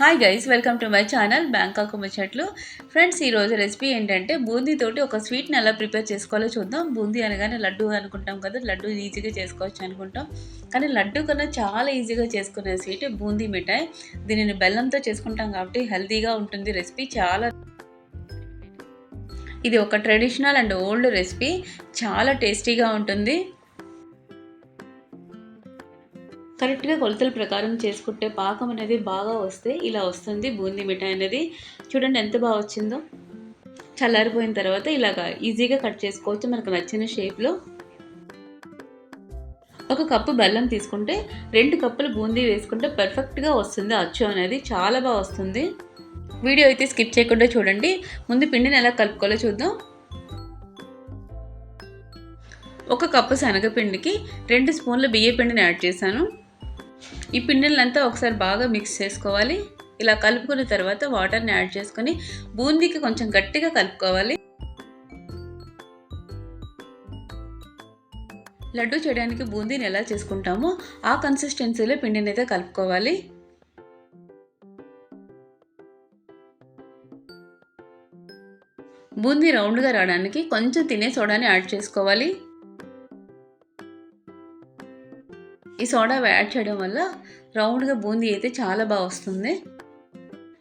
Hi guys welcome to my channel Bangkok ముచ్చట్లు friends ఈరోజు recipe ఏంటంటే బూందీతోటి ఒక స్వీట్ని ఎలా ప్రిపేర్ చేసుకోవాలో చూద్దాం. బూందీ అనగానే లడ్డు అనుకుంటాం కదా లడ్డు ఈజీగా చేసుకోవచ్చు అనుకుంటాం. కానీ లడ్డు కన్నా చాలా ఈజీగా చేసుకునే స్వీట్ బూందీ మిఠాయి. దీనిని బెల్లంతో చేసుకుంటాం కాబట్టి హెల్తీగా ఉంటుంది రెసిపీ చాలా ఇది ఒక ట్రెడిషనల్ అండ్ ఓల్డ్ రెసిపీ చాలా టేస్టీగా ఉంటుంది. కరెక్ట్గా కొలతల ప్రకారం చేసుకుంటే పాకం అనేది బాగా వస్తే ఇలా వస్తుంది. బూందీ మిఠాయి అనేది చూడండి ఎంత బాగా వచ్చిందో. చల్లారిపోయిన తర్వాత ఇలాగా ఈజీగా కట్ చేసుకోవచ్చు. మనకు నచ్చిన షేప్లో. ఒక కప్పు బెల్లం తీసుకుంటే రెండు కప్పులు బూందీ వేసుకుంటే పర్ఫెక్ట్గా వస్తుంది. అచ్చు అనేది చాలా బాగా వస్తుంది. వీడియో అయితే స్కిప్ చేయకుండా చూడండి. ముందు పిండిని ఎలా కలుపుకోవాలో చూద్దాం. ఒక కప్పు శనగపిండికి రెండు స్పూన్ల బియ్య పిండిని యాడ్ చేశాను. ఈ పిండిలంతా ఒకసారి బాగా మిక్స్ చేసుకోవాలి. ఇలా కలుపుకున్న తర్వాత వాటర్ని యాడ్ చేసుకొని బూందీకి కొంచెం గట్టిగా కలుపుకోవాలి. లడ్డు చేయడానికి బూందీని ఎలా చేసుకుంటామో ఆ కన్సిస్టెన్సీలో పిండిని అయితే కలుపుకోవాలి. బూందీ రౌండ్గా రావడానికి కొంచెం తినే సోడాని యాడ్ చేసుకోవాలి. ఈ సోడా యాడ్ చేయడం వల్ల రౌండ్గా బూందీ అయితే చాలా బాగా వస్తుంది.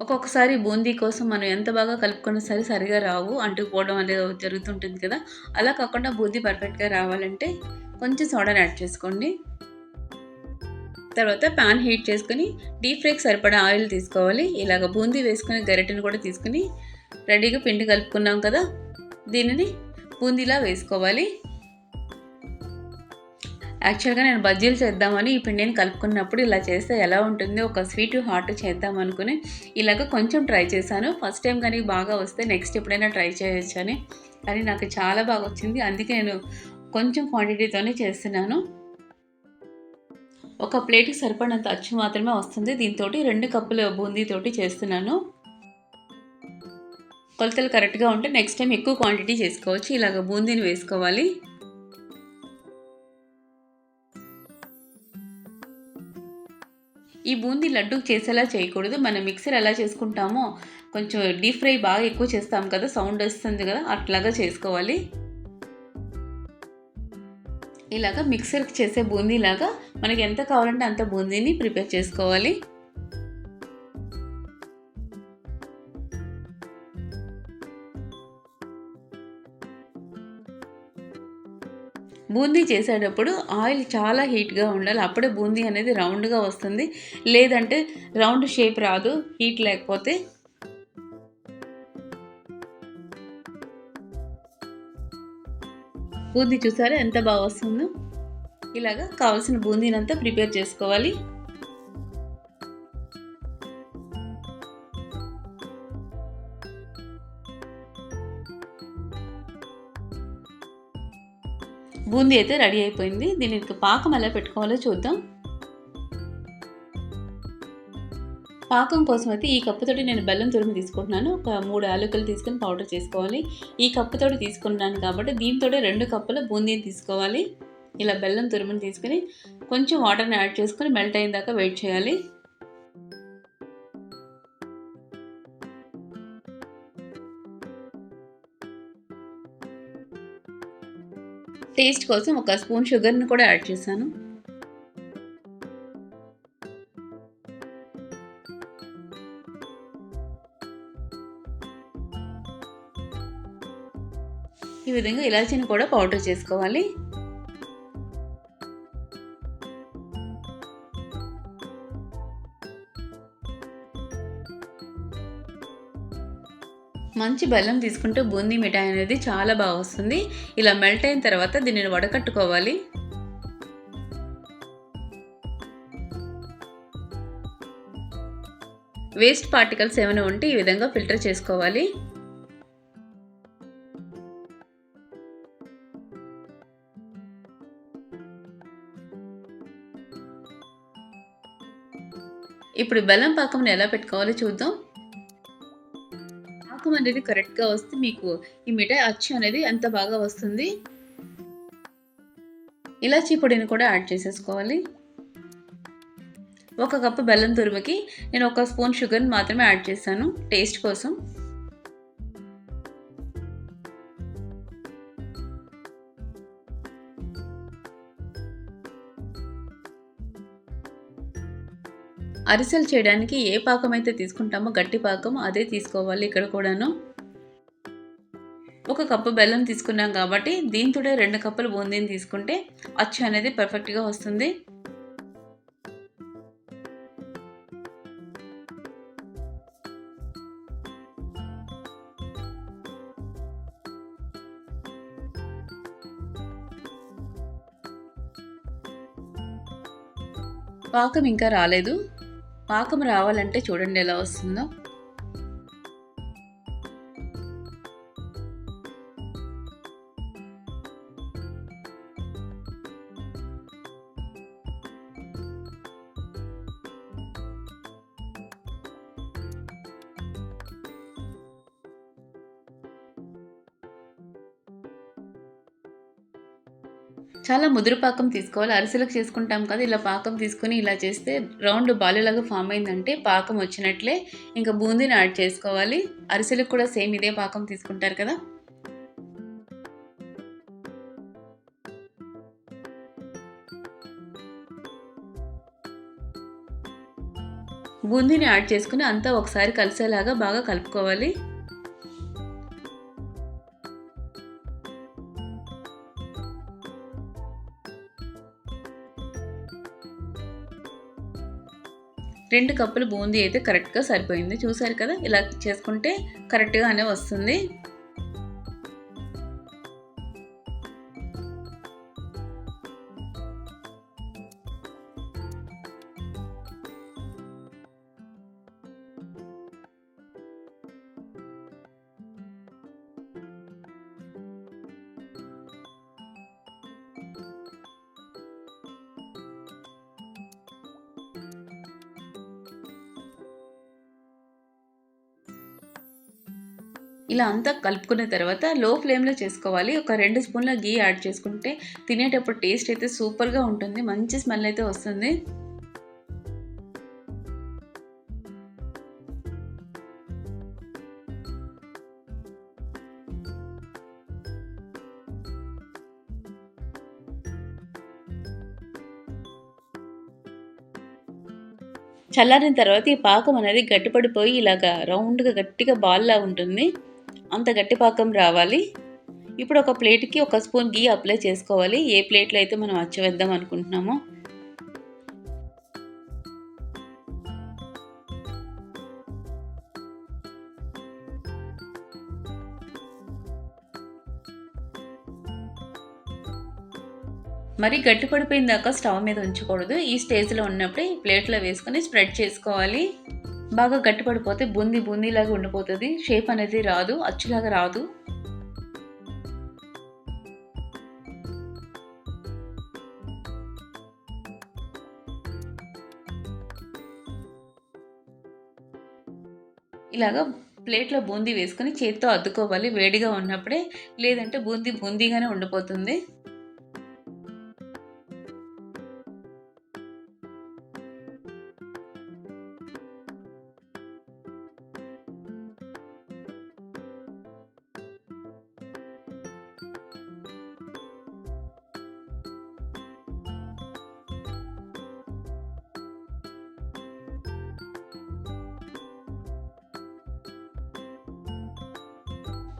ఒక్కొక్కసారి బూందీ కోసం మనం ఎంత బాగా కలుపుకున్నా సరే సరిగా రావు అంటుకుపోవడం అనేది జరుగుతుంటుంది కదా. అలా కాకుండా బూందీ పర్ఫెక్ట్గా రావాలంటే కొంచెం సోడాని యాడ్ చేసుకోండి. తర్వాత ప్యాన్ హీట్ చేసుకుని డీప్ ఫ్రైకి సరిపడా ఆయిల్ తీసుకోవాలి. ఇలాగ బూందీ వేసుకుని గరిటెని కూడా తీసుకుని రెడీగా పిండి కలుపుకున్నాం కదా దీనిని బూందీలా వేసుకోవాలి. యాక్చువల్గా నేను బజ్జీలు చేద్దామని ఈ పిండిని కలుపుకున్నప్పుడు ఇలా చేస్తే ఎలా ఉంటుంది ఒక స్వీట్ హాట్ చేద్దాం అనుకుని ఇలాగ కొంచెం ట్రై చేశాను. ఫస్ట్ టైం కానీ బాగా వస్తే నెక్స్ట్ ఎప్పుడైనా ట్రై చేయొచ్చు అని కానీ నాకు చాలా బాగా వచ్చింది. అందుకే నేను కొంచెం క్వాంటిటీతోనే చేస్తున్నాను. ఒక ప్లేట్కి సరిపడినంత అచ్చు మాత్రమే వస్తుంది. దీంతో రెండు కప్పుల బూందీతోటి చేస్తున్నాను. కొలతలు కరెక్ట్గా ఉంటే నెక్స్ట్ టైం ఎక్కువ క్వాంటిటీ చేసుకోవచ్చు. ఇలాగ బూందీని వేసుకోవాలి. ఈ బూందీ లడ్డు చేసేలా చేయకూడదు. మనం మిక్సర్ ఎలా చేసుకుంటామో కొంచెం డీప్ ఫ్రై బాగా ఎక్కువ చేస్తాం కదా సౌండ్ వస్తుంది కదా అట్లాగా చేసుకోవాలి. ఇలాగా మిక్సర్కి చేసే బూందీలాగా మనకి ఎంత కావాలంటే అంత బూందీని ప్రిపేర్ చేసుకోవాలి. బూందీ చేసేటప్పుడు ఆయిల్ చాలా హీట్గా ఉండాలి. అప్పుడే బూందీ అనేది రౌండ్గా వస్తుంది. లేదంటే రౌండ్ షేప్ రాదు. హీట్ లేకపోతే బూందీ చూసారా? ఎంత బాగా వస్తుందో? ఇలాగా కావాల్సిన బూందీనంతా ప్రిపేర్ చేసుకోవాలి. బూందీ అయితే రెడీ అయిపోయింది. దీనికి పాకం ఎలా పెట్టుకోవాలో చూద్దాం. పాకం కోసం అయితే ఈ కప్పుతోటి నేను బెల్లం తురుము తీసుకుంటున్నాను. ఒక మూడు ఆలుకలు తీసుకొని పౌడర్ చేసుకోవాలి. ఈ కప్పుతోటి తీసుకుంటున్నాను కాబట్టి దీంతో రెండు కప్పుల బూందీని తీసుకోవాలి. ఇలా బెల్లం తురుముని తీసుకొని కొంచెం వాటర్ని యాడ్ చేసుకొని మెల్ట్ అయిన దాకా వెయిట్ చేయాలి. టేస్ట్ కోసం ఒక స్పూన్ షుగర్ని కూడా యాడ్ చేశాను. ఈ విధంగా ఇలాచీని కూడా పౌడర్ చేసుకోవాలి. మంచి బెల్లం తీసుకుంటే బూందీ మిఠాయి అనేది చాలా బాగా వస్తుంది. ఇలా మెల్ట్ అయిన తర్వాత దీనిని వడకట్టుకోవాలి. వేస్ట్ పార్టికల్స్ ఏమైనా ఉంటే ఈ విధంగా ఫిల్టర్ చేసుకోవాలి. ఇప్పుడు బెల్లం పాకంని ఎలా పెట్టుకోవాలో చూద్దాం. పాకం అనేది కరెక్ట్గా వస్తే మీకు ఈ మిఠాయి అచ్చు అనేది అంత బాగా వస్తుంది? ఇలాచీ పొడిని కూడా యాడ్ చేసేసుకోవాలి. ఒక కప్పు బెల్లం తురుముకి నేను ఒక స్పూన్ షుగర్ని మాత్రమే యాడ్ చేశాను టేస్ట్ కోసం. అరిసెలు చేయడానికి ఏ పాకం అయితే తీసుకుంటామో గట్టి పాకం అదే తీసుకోవాలి ఇక్కడ కూడాను. ఒక కప్పు బెల్లం తీసుకున్నాం కాబట్టి దీంతో రెండు కప్పులు బూందీని తీసుకుంటే అచ్చు అనేది పర్ఫెక్ట్గా వస్తుంది. పాకం ఇంకా రాలేదు. పాకం రావాలంటే చూడండి ఎలా వస్తుందో. చాలా ముదురు పాకం తీసుకోవాలి. అరిసెలకు చేసుకుంటాం కదా ఇలా పాకం తీసుకుని ఇలా చేస్తే రౌండ్ బాలులాగా ఫామ్ అయిందంటే పాకం వచ్చినట్లే ఇంకా బూందీని యాడ్ చేసుకోవాలి. అరిసెలకు కూడా సేమ్ ఇదే పాకం తీసుకుంటారు కదా. బూందీని యాడ్ చేసుకుని అంతా ఒకసారి కలిసేలాగా బాగా కలుపుకోవాలి. రెండు కప్పులు బూందీ అయితే కరెక్ట్గా సరిపోయింది. చూసారు కదా? ఇలా చేసుకుంటే కరెక్ట్గానే వస్తుంది. ఇలా అంతా కలుపుకున్న తర్వాత లో ఫ్లేమ్లో చేసుకోవాలి. ఒక రెండు స్పూన్ల గీ యాడ్ చేసుకుంటే తినేటప్పుడు టేస్ట్ అయితే సూపర్గా ఉంటుంది. మంచి స్మెల్ అయితే వస్తుంది. చల్లారిన తర్వాత ఈ పాకం అనేది గట్టిపడిపోయి ఇలాగా రౌండ్గా గట్టిగా బాల్లా ఉంటుంది. అంత గట్టి పాకం రావాలి. ఇప్పుడు ఒక ప్లేట్కి ఒక స్పూన్ గీ అప్లై చేసుకోవాలి. ఏ ప్లేట్లో అయితే మనం అచ్చవేద్దాం అనుకుంటున్నామో. మరి గట్టి పడిపోయిన దాకా స్టవ్ మీద ఉంచకూడదు. ఈ స్టేజ్లో ఉన్నప్పుడే ఈ ప్లేట్లో వేసుకొని స్ప్రెడ్ చేసుకోవాలి. బాగా గట్టి పడిపోతే బూందీ బూందీలాగా ఉండిపోతుంది. షేప్ అనేది రాదు అచ్చులాగా రాదు. ఇలాగా ప్లేట్లో బూందీ వేసుకొని చేతితో అద్దుకోవాలి. వేడిగా ఉన్నప్పుడే లేదంటే బూందీ బూందీగానే ఉండిపోతుంది.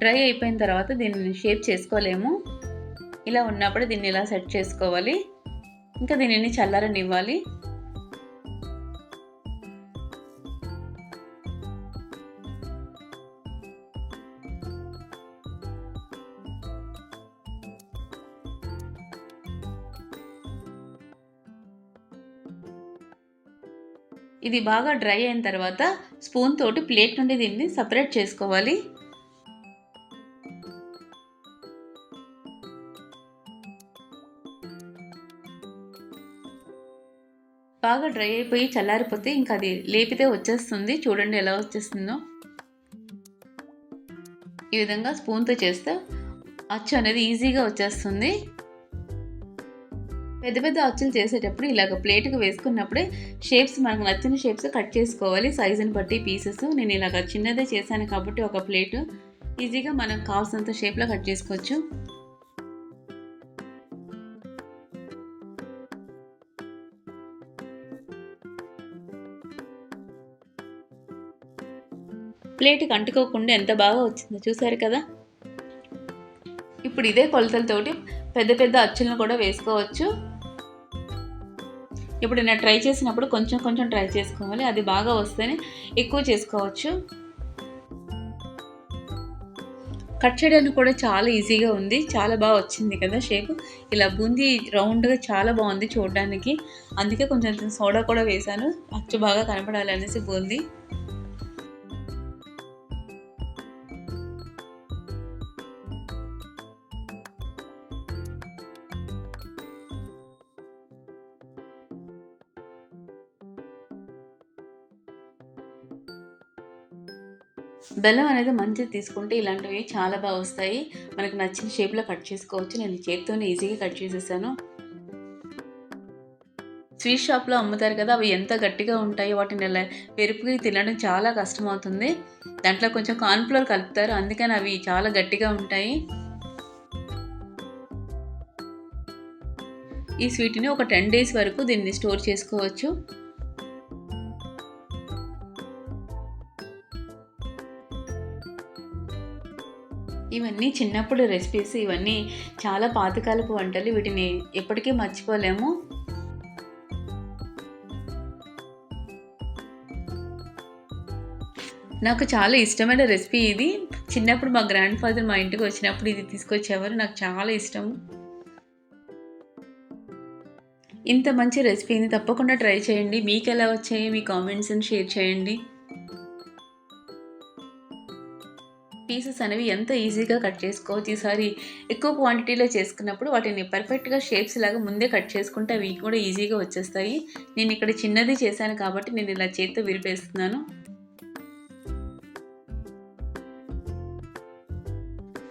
డ్రై అయిపోయిన తర్వాత దీన్ని షేప్ చేసుకోలేము. ఇలా ఉన్నప్పుడు దీన్ని ఇలా సెట్ చేసుకోవాలి. ఇంకా దీనిని చల్లారనివ్వాలి. ఇది బాగా డ్రై అయిన తర్వాత స్పూన్ తోటి ప్లేట్ నుండి దీన్ని సపరేట్ చేసుకోవాలి. బాగా డ్రై అయిపోయి చల్లారిపోతే ఇంకా అది లేపితే వచ్చేస్తుంది. చూడండి ఎలా వచ్చేస్తుందో. ఈ విధంగా స్పూన్తో చేస్తే అచ్చు అనేది ఈజీగా వచ్చేస్తుంది. పెద్ద పెద్ద అచ్చులు చేసేటప్పుడు ఇలాగ ప్లేట్కి వేసుకున్నప్పుడే షేప్స్ మనకు నచ్చిన షేప్స్ కట్ చేసుకోవాలి. సైజుని బట్టి పీసెస్. నేను ఇలాగ చిన్నదే చేశాను కాబట్టి ఒక ప్లేట్. ఈజీగా మనం కావాల్సినంత షేప్లో కట్ చేసుకోవచ్చు. ప్లేట్కి అంటుకోకుండా ఎంత బాగా వచ్చిందో చూసారు కదా? ఇప్పుడు ఇదే కొలతలతోటి పెద్ద పెద్ద అచ్చులను కూడా వేసుకోవచ్చు. ఇప్పుడు నేను ట్రై చేసినప్పుడు కొంచెం కొంచెం ట్రై చేసుకోవాలి. అది బాగా వస్తేనే ఎక్కువ చేసుకోవచ్చు. కట్ చేయడానికి కూడా చాలా ఈజీగా ఉంది. చాలా బాగా వచ్చింది కదా షేప్. ఇలా బూందీ రౌండ్గా చాలా బాగుంది చూడడానికి. అందుకే కొంచెం సోడా కూడా వేశాను. అచ్చు బాగా కనపడాలి అనేసి బూందీ. బెల్లం అనేది మంచిది తీసుకుంటే ఇలాంటివి చాలా బాగా వస్తాయి. మనకు నచ్చిన షేప్లో కట్ చేసుకోవచ్చు. నేను చేతితోనే ఈజీగా కట్ చేసేసాను. స్వీట్ షాప్లో అమ్ముతారు కదా అవి ఎంత గట్టిగా ఉంటాయి వాటిని ఎలా పెరుపుకి తినడం చాలా కష్టం అవుతుంది. దాంట్లో కొంచెం కార్న్ఫ్లోర్ కలుపుతారు. అందుకని అవి చాలా గట్టిగా ఉంటాయి. ఈ స్వీట్ని ఒక టెన్ డేస్ వరకు దీన్ని స్టోర్ చేసుకోవచ్చు. ఇవన్నీ చిన్నప్పుడు రెసిపీస్ ఇవన్నీ చాలా పాతకాలపు వంటలు వీటిని ఎప్పటికీ మర్చిపోలేము. నాకు చాలా ఇష్టమైన రెసిపీ ఇది. చిన్నప్పుడు మా గ్రాండ్ ఫాదర్ మా ఇంటికి వచ్చినప్పుడు ఇది తీసుకొచ్చేవారు. నాకు చాలా ఇష్టం. ఇంత మంచి రెసిపీని తప్పకుండా ట్రై చేయండి. మీకు ఎలా వచ్చాయి మీ కామెంట్స్ని షేర్ చేయండి. పీసెస్ అనేవి ఎంత ఈజీగా కట్ చేసుకోవచ్చు? ఈసారి ఎక్కువ క్వాంటిటీలో చేసుకున్నప్పుడు వాటిని పర్ఫెక్ట్గా షేప్స్ లాగా ముందే కట్ చేసుకుంటే అవి కూడా ఈజీగా వచ్చేస్తాయి. నేను ఇక్కడ చిన్నది చేశాను కాబట్టి నేను ఇలా చేతితో విరిపేస్తున్నాను.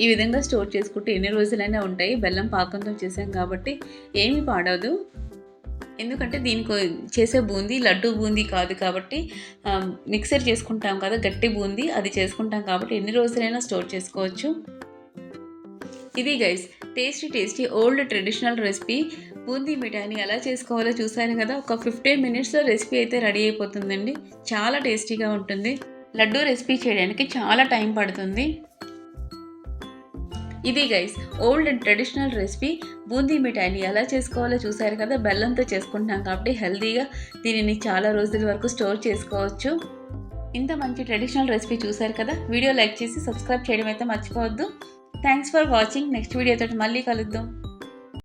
ఈ విధంగా స్టోర్ చేసుకుంటే ఎన్ని రోజులైనా ఉంటాయి. బెల్లం పాకంతో చేసాం కాబట్టి ఏమీ పాడదు ఎందుకంటే దీనికి చేసే బూందీ లడ్డు బూందీ కాదు కాబట్టి మిక్సర్ చేసుకుంటాం కదా గట్టి బూందీ అది చేసుకుంటాం కాబట్టి ఎన్ని రోజులైనా స్టోర్ చేసుకోవచ్చు. ఇది guys tasty tasty old traditional recipe boondi మిఠాయిని ఎలా చేసుకోవాలో చూసాను కదా ఒక ఫిఫ్టీన్ మినిట్స్లో రెసిపీ అయితే రెడీ అయిపోతుందండి. చాలా టేస్టీగా ఉంటుంది. లడ్డు రెసిపీ చేయడానికి చాలా టైం పడుతుంది. ఇది guys old and traditional recipe boondi మిఠాయిని ఎలా చేసుకోవాలో చూసారు కదా బెల్లంతో చేసుకుంటున్నాం కాబట్టి హెల్తీగా దీనిని చాలా రోజుల వరకు స్టోర్ చేసుకోవచ్చు. ఇంత మంచి ట్రెడిషనల్ రెసిపీ చూసారు కదా వీడియో లైక్ చేసి సబ్స్క్రైబ్ చేయడం అయితే మర్చిపోవద్దు. థ్యాంక్స్ ఫర్ వాచింగ్ నెక్స్ట్ వీడియోతో మళ్ళీ కలుద్దాం.